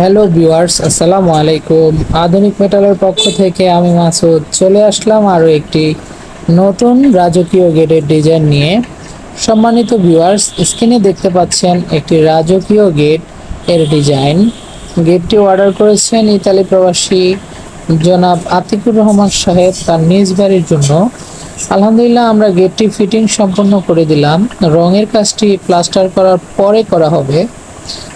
Hello viewers, আসসালামু আলাইকুম। আধুনিক মেটালের পক্ষ থেকে আমি মাসুদ চলে আসলাম আরও একটি নতুন রাজকীয় গেটের ডিজাইন নিয়ে। সম্মানিত ভিউয়ার্স, স্ক্রিনে দেখতে পাচ্ছেন একটি রাজকীয় গেটের ডিজাইন। গেটটি অর্ডার করেছেন ইতালি প্রবাসী জনাব আতিকুর রহমান সাহেব তার নিজ বাড়ির জন্য। আলহামদুলিল্লাহ, আমরা গেটটি ফিটিং সম্পন্ন করে দিলাম। রঙের কাজটি প্লাস্টার করার পরে করা হবে।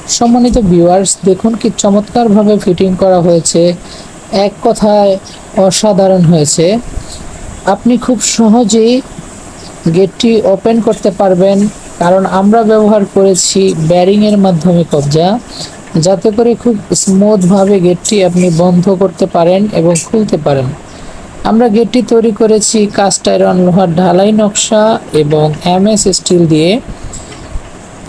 সম্মানিত ভিউয়ার্স দেখুন কি চমৎকারভাবে ফিটিং করা হয়েছে। এক কথায় অসাধারণ হয়েছে। আপনি খুব সহজেই গেটটি ওপেন করতে পারবেন, কারণ আমরা ব্যবহার করেছি ব্যারিংয়ের মাধ্যমে কবজা। যাতে করে খুব স্মুথভাবে গেটটি আপনি বন্ধ করতে পারেন এবং খুলতে পারেন। আমরা গেটটি তৈরি করেছি কাস্ট আয়রন লোহার ঢালাই নকশা এবং এমএস স্টিল দিয়ে।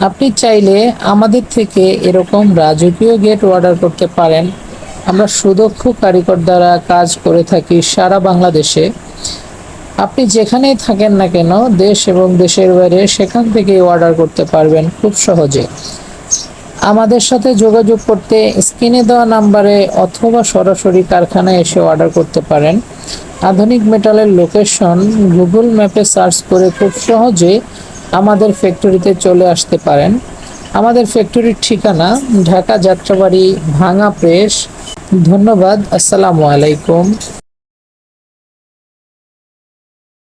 আপনি চাইলে আমাদের থেকে এরকম রাজকীয় গেট অর্ডার করতে পারেন। আমরা সুদক্ষ কারিগর দ্বারা কাজ করে থাকি সারা বাংলাদেশে। আপনি যেখানেই থাকেন না কেন দেশ এবং দেশের বাইরে সেখান থেকেই অর্ডার করতে পারবেন খুব সহজে। আমাদের সাথে যোগাযোগ করতে স্ক্রিনে দেওয়া নাম্বারে অথবা সরাসরি কারখানায় এসে অর্ডার করতে পারেন। আধুনিক মেটালের লোকেশন গুগল ম্যাপে সার্চ করে খুব সহজে আমাদের ফ্যাক্টরিতে চলে আসতে পারেন। আমাদের ফ্যাক্টরির ঠিকানা ঢাকা যাত্রাবাড়ি ভাঙা প্রেস। ধন্যবাদ, আসসালামু আলাইকুম।